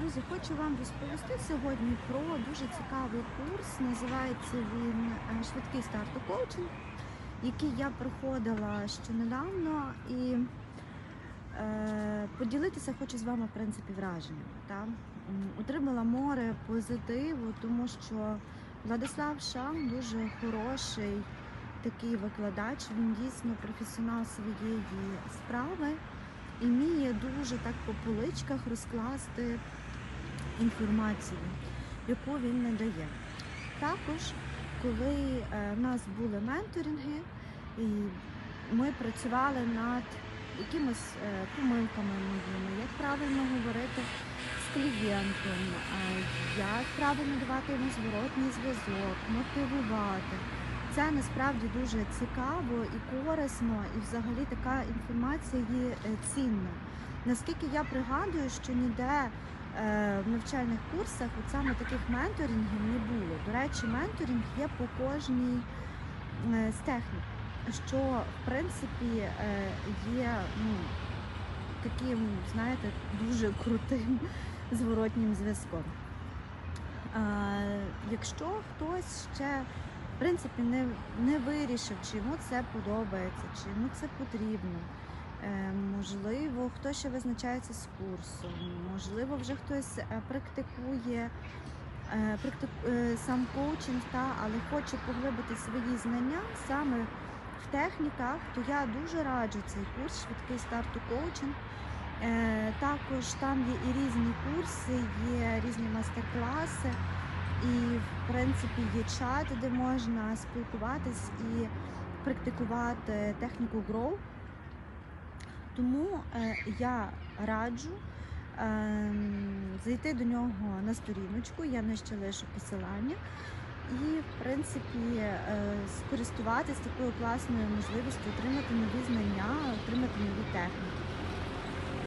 Друзі, хочу вам розповісти сьогодні про дуже цікавий курс. Називається він е, Швидкий старт у коучинг, який я проходила ще недавно і е, поділитися хочу з вами в принципі враженнями. Та? Отримала море позитиву, тому що Владислав Шам дуже хороший такий викладач. Він дійсно професіонал своєї справи і вміє дуже так по поличках розкласти інформацію, яку він надає. Також, коли е, в нас були менторинги, і ми працювали над якимись е, помилками моїми, як правильно говорити з клієнтом, як правильно давати йому зворотній зв'язок, мотивувати. Це насправді дуже цікаво і корисно, і взагалі така інформація є е, цінна. Наскільки я пригадую, що ніде е, в навчальних курсах от саме таких менторингів не було. До речі, менторинг є по кожній е, з технік, що в принципі є ну, таким, знаєте, дуже крутим зворотнім зв'язком. Якщо хтось ще принципі не, не вирішив, чи йому це подобається, чи йому це потрібно. Е, Можливо, хтось ще визначається з курсом, можливо, вже хтось е, практикує е, практик, е, сам коучинг, та, але хоче поглибити свої знання саме в техніках, то я дуже раджу цей курс швидкий старт у коучинг. Е, Також там є і різні курси, є різні майстер-класи, і в принципі є чат, де можна спілкуватись і практикувати техніку Grow. Тому е, я раджу е, зайти до нього на сторіночку, я нижче лишу посилання, і в принципі е, скористуватись такою класною можливістю отримати нові знання, отримати нові техніки.